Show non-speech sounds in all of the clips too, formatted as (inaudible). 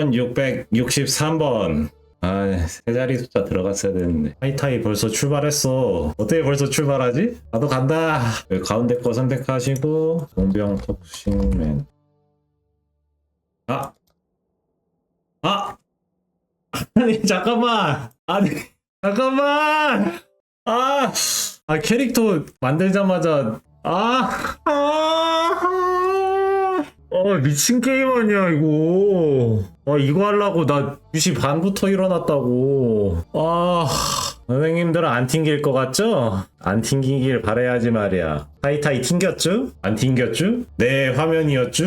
1663번. 아, 세 자리 숫자 들어갔어야 되는데. 하이타이 벌써 출발했어. 어떻게 벌써 출발하지? 나도 간다. 가운데 거 선택하시고, 공병 톡싱맨. 아! 아! 아니, 잠깐만! 아니, 잠깐만! 아! 아, 캐릭터 만들자마자, 아! 아! 어, 미친 게임 아니야, 이거. 아, 이거 하려고 나 2시 반부터 일어났다고. 아, 선생님들은 안 튕길 것 같죠? 안 튕기길 바라야지 말이야. 타이타이 튕겼죠? 안 튕겼죠? 내 화면이었죠?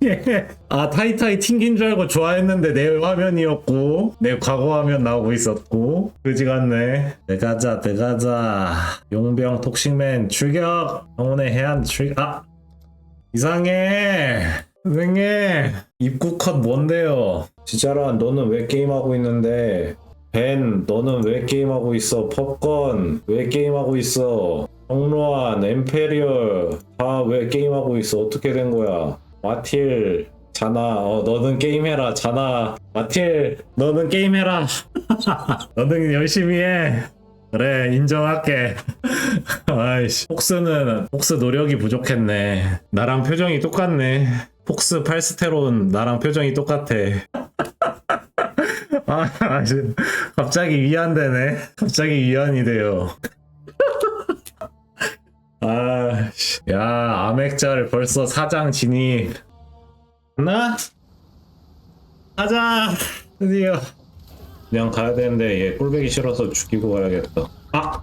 (laughs) 아, 타이타이 튕긴 줄 알고 좋아했는데 내 화면이었고, 내 과거 화면 나오고 있었고, 그지 같네. 들어가자, 들어가자. 용병 톡싱맨 출격! 영혼의 해안 출격, 아! 이상해! 선생님! 입구 컷 뭔데요? 진짜라, 너는 왜 게임하고 있는데? 벤, 너는 왜 게임하고 있어? pop건, 왜 게임하고 있어? 성로안, 엠페리얼, 다 왜 게임하고 있어? 어떻게 된 거야? 마틸, 자나, 어, 너는 게임해라, 자나. 마틸, 너는 게임해라. (laughs) 너는 열심히 해. 그래, 인정할게. (laughs) 아이씨. 폭스는, 폭스 노력이 부족했네. 나랑 표정이 똑같네. 폭스 팔스테론 나랑 표정이 똑같아. (laughs) 아, 아주 갑자기 위안되네. 갑자기 위안이 돼요. (laughs) 아, 씨. 야, 아맥자를 벌써 사장 진입. 나? 가자! 드디어. 그냥 가야 되는데 얘 꼴배기 싫어서 죽이고 가야겠다. 아!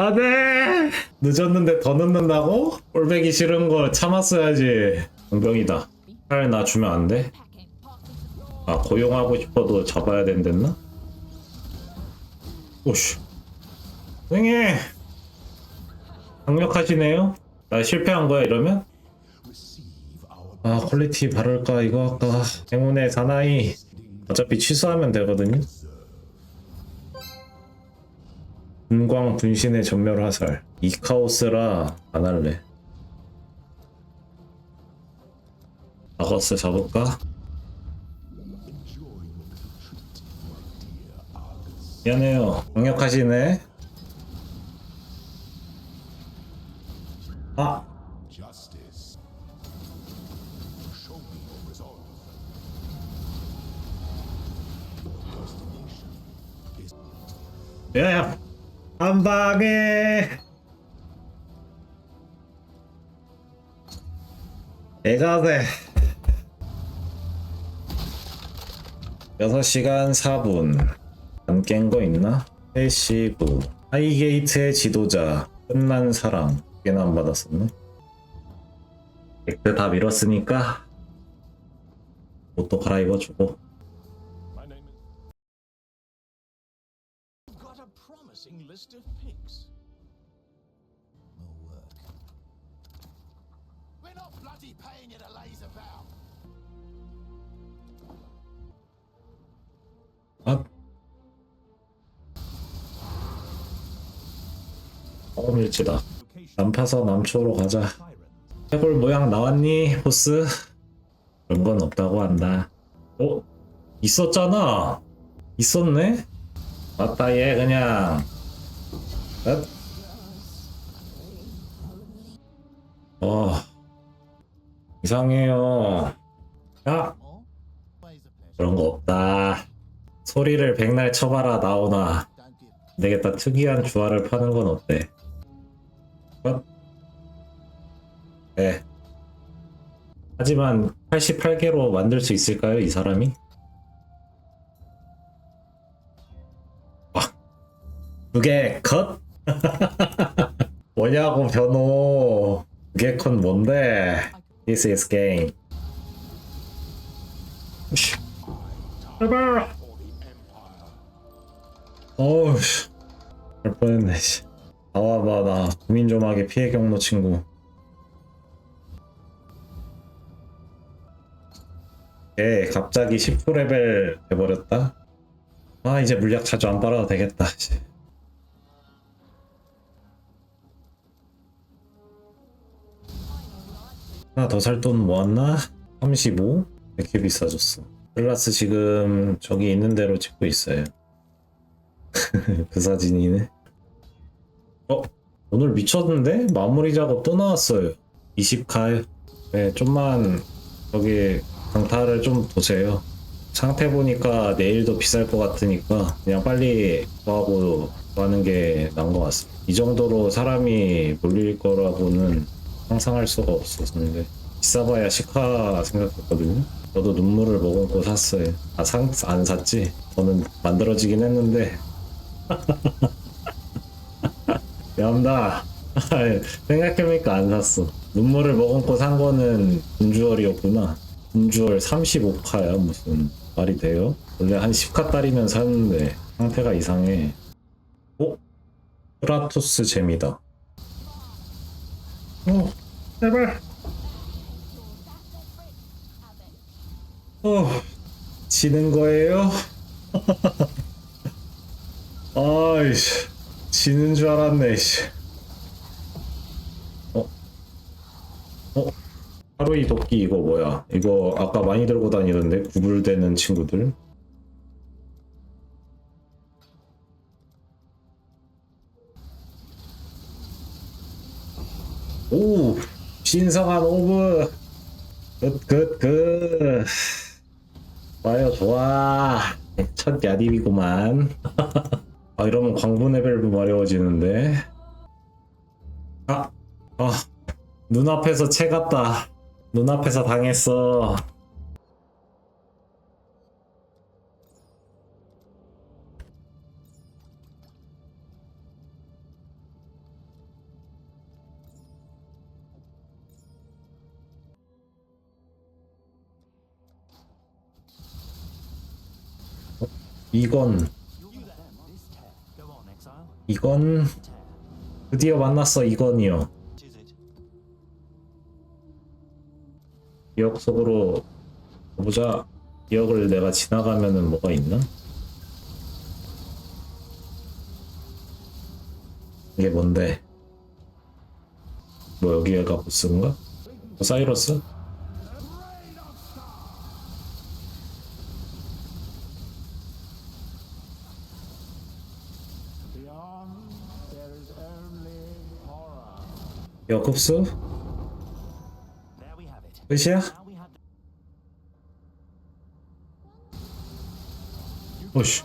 아, 네! 늦었는데 더 늦는다고? 꼴배기 싫은 거 참았어야지. 병이다. 팔나 주면 안 돼? 아, 고용하고 싶어도 잡아야 된댔나? 오씨. 선생님! 강력하시네요? 나 실패한 거야, 이러면? 아, 퀄리티 바를까, 이거 할까. 행운의 사나이. 어차피 취소하면 되거든요? 분광 분신의 전멸 화살. 이카오스라 안 할래. 아거스 잡을까? 미안해요. 강력하시네. 아. 야야 한 방에. 애가세 6시간 4분. 안 깬 거 있나? 패시브 하이게이트의 지도자. 끝난 사랑 꽤나 안 받았었네. 댓글 다 밀었으니까. 옷도 갈아입어주고 promising list of pigs. More work. We're not bloody paying you to laze about. 아. 어 밀치다 남파서 남초로 가자 해골 모양 나왔니 보스? 그런 건 없다고 한다 어? 있었잖아 있었네? 맞다 얘 그냥 엇? 어 이상해요 야 그런 거 없다 소리를 백날 쳐봐라 나오나 되겠다 특이한 주화를 파는 건 어때? 어? 네. 하지만 88개로 만들 수 있을까요, 이 사람이? 두개 컷? (laughs) 뭐냐고 변호. 두개 컷 뭔데? This is game. 씨. 제발. 어우, 씨. 할 뻔했네, 씨. 나와봐, 나 고민 좀 하게 피해 경로 친구. 예, 갑자기 19레벨 돼버렸다. 아, 이제 물약 자주 안 빨아도 되겠다. 씨. 하나 더 살 돈 모았나? 35? 왜 이렇게 비싸졌어? 클라스 지금 저기 있는 대로 찍고 있어요. (laughs) 그 사진이네. 어? 오늘 미쳤는데? 마무리 작업 또 나왔어요. 20칼. 네, 좀만 저기 강타를 좀 보세요. 상태 보니까 내일도 비쌀 것 같으니까 그냥 빨리 구하고 하는 게 나은 것 같습니다. 이 정도로 사람이 몰릴 거라고는 상상할 수가 없었는데 비싸봐야 시카 생각했거든요. 저도 눈물을 머금고 샀어요. 아, 상, 안 샀지? 저는 만들어지긴 했는데 (laughs) 미안합니다. (laughs) 생각해보니까 안 샀어. 눈물을 머금고 산 거는 군주얼이었구나. 군주얼 35카야 무슨 말이 돼요? 원래 한 10카 딸이면 사는데 상태가 이상해. 어? 프라토스 재미다. 어, 제발. 어, 지는 거예요? (laughs) 아이씨, 지는 줄 알았네, 씨. 어? 어? 하루이 도끼 이거 뭐야? 이거 아까 많이 들고 다니던데? 구불되는 친구들? 오! 신성한 오브! 굿! 좋아요, 좋아! 첫 야딥이구만. (laughs) 아, 이러면 광부 레벨도 어려워지는데. 아, 아, 눈앞에서 채 같다. 눈앞에서 당했어. 이건 이건 드디어 만났어 이건이요. 기억 속으로 보자. 기억을 내가 지나가면은 뭐가 있나? 이게 뭔데? 뭐 여기가 보스인가? 어, 사이러스? Et on coupe sauve. Poussière Push.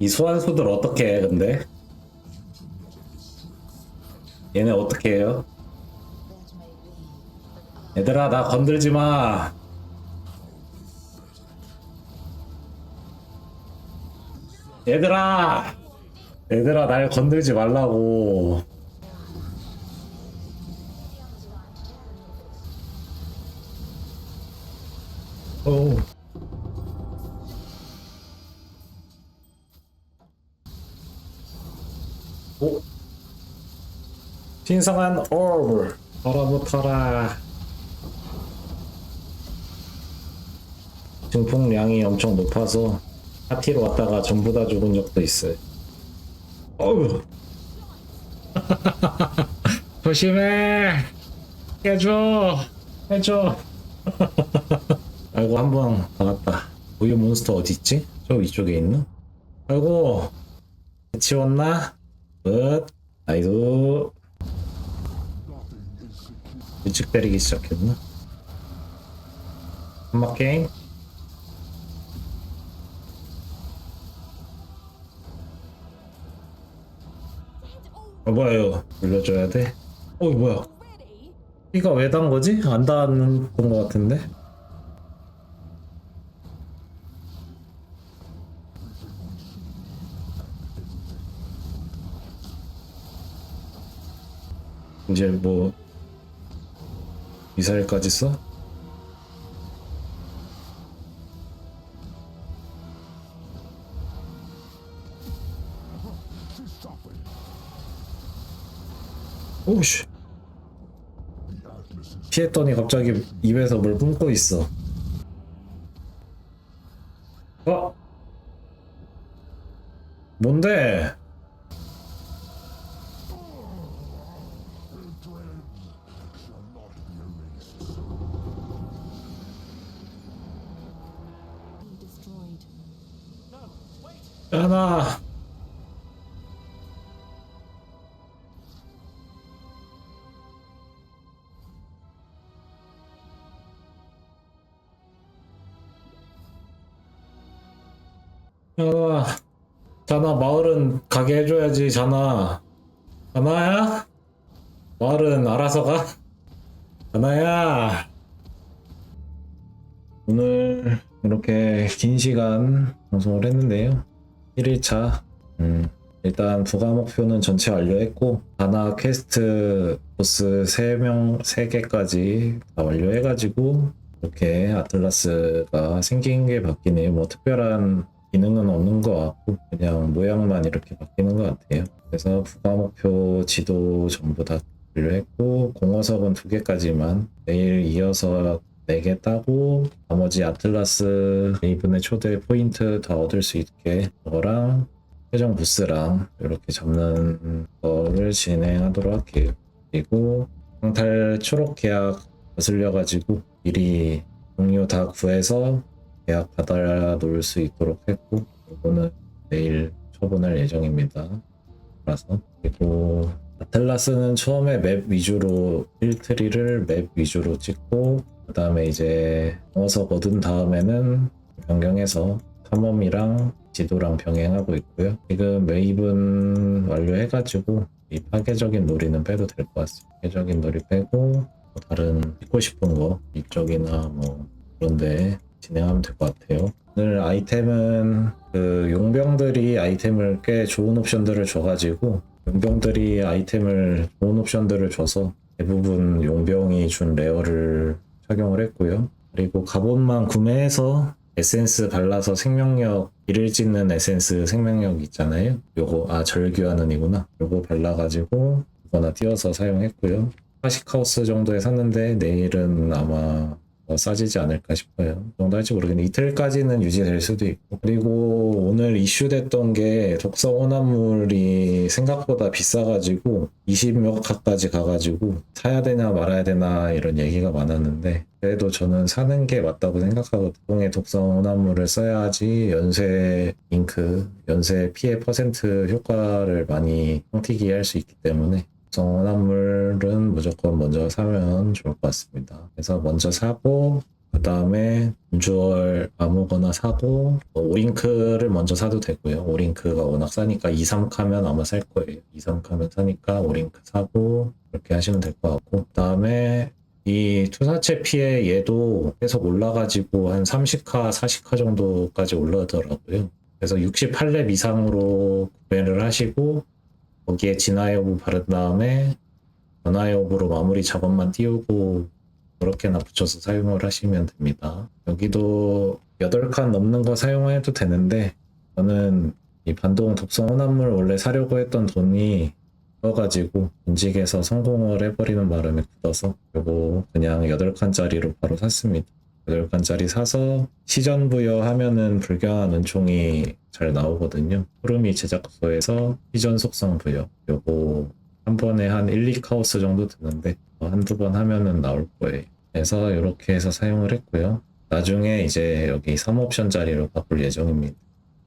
이 소환수들 어떻게 해, 근데? 얘네 어떻게 해요? 얘들아 나 건들지 마. 얘들아, 얘들아 날 건들지 말라고. 오. 오. 신성한 orb 얼어붙어라. 증폭량이 엄청 높아서 파티로 왔다가 전부 다 죽은 적도 있어요. 어우. (laughs) 조심해. 해줘. 해줘. 아이고 한번 나갔다. 우유 몬스터 어디 있지? 저 위쪽에 있나? 아이고. 치웠나? 끝. 아이고. 일찍 때리기 시작했나? 한마 게임? 어 뭐야 이거 눌러줘야 돼? 어 뭐야 피가 왜 단 거지? 안 닿는 건거 같은데? 이제 뭐 미사일까지 써? 오씨 피했더니 갑자기 입에서 뭘 뿜고 있어 어? 뭔데? 야나. 야나 자나 마을은 가게 해줘야지 자나. 자나야? 마을은 알아서 가. 자나야. 오늘 이렇게 긴 시간 방송을 했는데요 1일차. 음, 일단 부가 목표는 전체 완료했고 하나 퀘스트 보스 3명 3개까지 다 완료해가지고 이렇게 아틀라스가 생긴 게 바뀌네요 뭐 특별한 기능은 없는 것 같고 그냥 모양만 이렇게 바뀌는 것 같아요. 그래서 부가 목표 지도 전부 다 완료했고 공허석은 두 개까지만 내일 이어서 4개 따고 나머지 아틀라스 이분의 초대 포인트 다 얻을 수 있게 그거랑 최종 부스랑 이렇게 잡는 거를 진행하도록 할게요. 그리고 강탈 초록 계약 거슬려 가지고 미리 동료 다 구해서 계약 받아 놓을 수 있도록 했고 이거는 내일 처분할 예정입니다. 그래서 그리고 아틀라스는 처음에 맵 위주로 필트리를 맵 위주로 찍고 그 다음에 이제 어서 얻은 다음에는 변경해서 탐험이랑 지도랑 병행하고 있고요. 지금 웨이브는 완료해가지고 이 파괴적인 놀이는 빼도 될 것 같습니다. 파괴적인 놀이 빼고 뭐 다른 찍고 싶은 거 이쪽이나 뭐 그런데 진행하면 될 것 같아요. 오늘 아이템은 그 용병들이 아이템을 꽤 좋은 옵션들을 줘가지고 용병들이 아이템을 좋은 옵션들을 줘서 대부분 용병이 준 레어를 착용을 했고요. 그리고 갑옷만 구매해서 에센스 발라서 생명력 일을 찍는 에센스 생명력 있잖아요. 요거 아 절규하는 이구나. 요거 발라가지고 이거나 띄워서 사용했고요. 파시카우스 정도에 샀는데 내일은 아마 더 싸지지 않을까 싶어요. 이 정도 할지 모르겠는데 이틀까지는 유지될 수도 있고 그리고 오늘 이슈됐던 게 독서 혼합물이 생각보다 비싸가지고 20몇 가까지 가가지고 사야 되나 말아야 되나 이런 얘기가 많았는데 그래도 저는 사는 게 맞다고 생각하고 통에 독서 혼합물을 써야지 연쇄 잉크, 연쇄 피해 퍼센트 효과를 많이 형튀기 할수 있기 때문에 성원화물은 무조건 먼저 사면 좋을 것 같습니다. 그래서 먼저 사고 그 다음에 운주얼 아무거나 사고 뭐 오링크를 먼저 사도 되고요. 오링크가 워낙 싸니까 2, 3카면 아마 살 거예요. 2, 3카면 사니까 오링크 사고 그렇게 하시면 될 것 같고 그 다음에 이 투사체 피해 얘도 계속 올라가지고 한 30카, 40카 정도까지 올라더라고요. 그래서 68렙 이상으로 구매를 하시고 거기에 진화 여부 바른 다음에 변화 여부로 마무리 작업만 띄우고 그렇게나 붙여서 사용을 하시면 됩니다. 여기도 8칸 넘는 거 사용해도 되는데 저는 이 반동 독성 혼합물 원래 사려고 했던 돈이 떠가지고 인직에서 성공을 해버리는 바람에 굳어서 요거 그냥 8칸짜리로 바로 샀습니다. 8칸짜리 사서 시전 부여하면은 불경한 은총이 잘 나오거든요. 푸르미 제작소에서 시전 속성 부여. 요거 한 번에 한 1, 2카우스 정도 드는데 어, 한두 번 하면은 나올 거예요. 그래서 이렇게 해서 사용을 했고요. 나중에 이제 여기 3옵션짜리로 바꿀 예정입니다.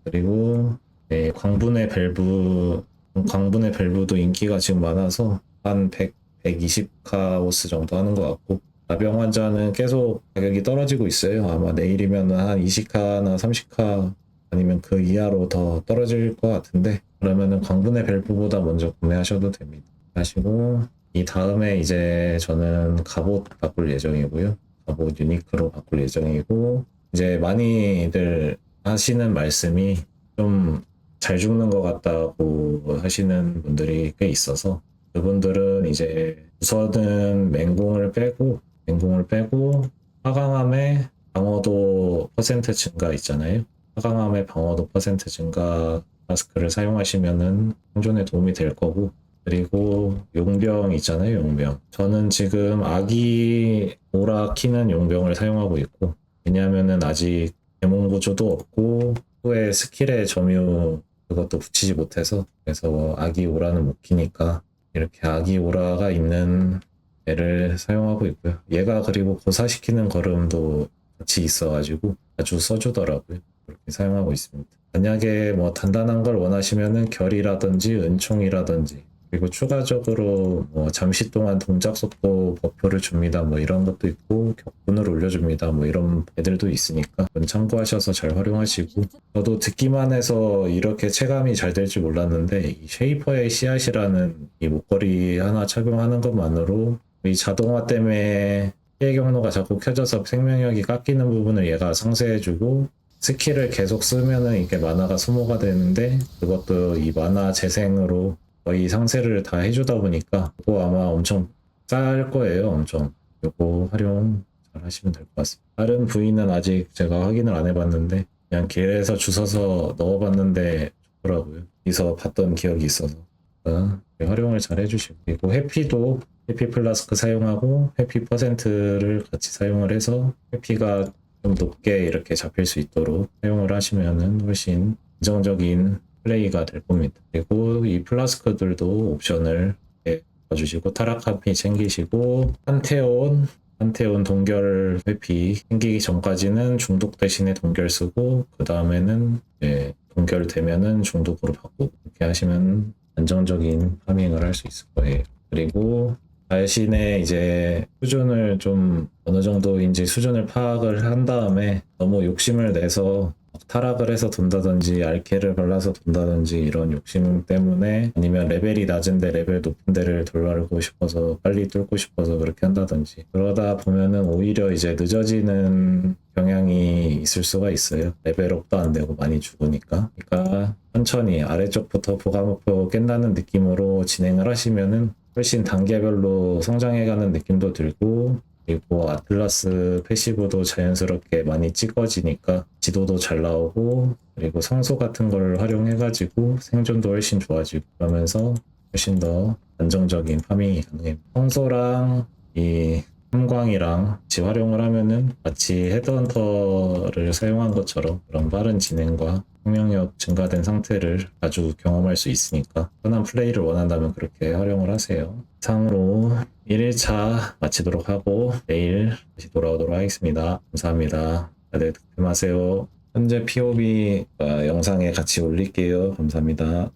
그리고 네, 광분의 밸브 광분의 밸브도 인기가 지금 많아서 한 100, 120 카오스 정도 하는 것 같고 나병 환자는 계속 가격이 떨어지고 있어요. 아마 내일이면 한 20카나 30카 아니면 그 이하로 더 떨어질 것 같은데 그러면은 광분의 밸브보다 먼저 구매하셔도 됩니다. 하시고 이 다음에 이제 저는 갑옷 바꿀 예정이고요. 갑옷 유니크로 바꿀 예정이고 이제 많이들 하시는 말씀이 좀 잘 죽는 것 같다고 하시는 분들이 꽤 있어서 그분들은 이제 우선은 맹공을 빼고 맹공을 빼고 화강암의 방어도 퍼센트 증가 있잖아요. 화강암의 방어도 퍼센트 증가 마스크를 사용하시면은 생존에 도움이 될 거고 그리고 용병 있잖아요, 용병. 저는 지금 아기 오라 키는 용병을 사용하고 있고, 왜냐하면은 아직 데몬 구조도 없고, 후에 스킬의 점유 그것도 붙이지 못해서, 그래서 아기 오라는 못 키니까, 이렇게 아기 오라가 있는 애를 사용하고 있고요. 얘가 그리고 고사시키는 걸음도 같이 있어가지고 아주 써주더라고요. 그렇게 사용하고 있습니다. 만약에 뭐 단단한 걸 원하시면은 결이라든지 은총이라든지 그리고 추가적으로 뭐 잠시 동안 동작 속도 버프를 줍니다. 뭐 이런 것도 있고 격분을 올려줍니다. 뭐 이런 애들도 있으니까 참고하셔서 잘 활용하시고 저도 듣기만 해서 이렇게 체감이 잘 될 줄 몰랐는데 이 쉐이퍼의 씨앗이라는 이 목걸이 하나 착용하는 것만으로 이 자동화 때문에 피해 경로가 자꾸 켜져서 생명력이 깎이는 부분을 얘가 상쇄해주고 스킬을 계속 쓰면은 이게 만화가 소모가 되는데 그것도 이 만화 재생으로 거의 상쇄를 다 해주다 보니까 그거 아마 엄청 쌀 거예요 엄청. 요거 활용 잘 하시면 될 것 같습니다. 다른 부위는 아직 제가 확인을 안 해봤는데 그냥 길에서 주워서 넣어봤는데 좋더라고요. 여기서 봤던 기억이 있어서. 어, 활용을 잘 해주시고. 그리고 해피도 해피 플라스크 사용하고 해피 퍼센트를 같이 사용을 해서 해피가 좀 높게 이렇게 잡힐 수 있도록 사용을 하시면은 훨씬 안정적인 플레이가 될 겁니다. 그리고 이 플라스크들도 옵션을 봐주시고 타락하피 챙기시고 판테온 판테온 동결 회피 생기기 전까지는 중독 대신에 동결 쓰고 그 다음에는 동결되면은 중독으로 바꾸고 이렇게 하시면 안정적인 파밍을 할 수 있을 거예요. 그리고 자신의 이제 수준을 좀 어느 정도인지 수준을 파악을 한 다음에 너무 욕심을 내서 타락을 해서 돈다든지 알케를 발라서 돈다든지 이런 욕심 때문에 아니면 레벨이 낮은데 레벨 높은 데를 돌아가고 싶어서 빨리 뚫고 싶어서 그렇게 한다든지 그러다 보면은 오히려 이제 늦어지는 경향이 있을 수가 있어요. 레벨업도 안 되고 많이 죽으니까. 그러니까 천천히 아래쪽부터 보가 목표 깬다는 느낌으로 진행을 하시면은 훨씬 단계별로 성장해가는 느낌도 들고 그리고 아틀라스 패시브도 자연스럽게 많이 찍어지니까 지도도 잘 나오고 그리고 성소 같은 걸 활용해가지고 생존도 훨씬 좋아지고 그러면서 훨씬 더 안정적인 파밍이 가능합니다. 성소랑 이 삼광이랑 같이 활용을 하면은 마치 헤드헌터를 사용한 것처럼 그런 빠른 진행과 생명력 증가된 상태를 아주 경험할 수 있으니까 편한 플레이를 원한다면 그렇게 활용을 하세요. 상으로 1일차 마치도록 하고 내일 다시 돌아오도록 하겠습니다. 감사합니다. 다들 득템하세요. 현재 POB 어, 영상에 같이 올릴게요. 감사합니다.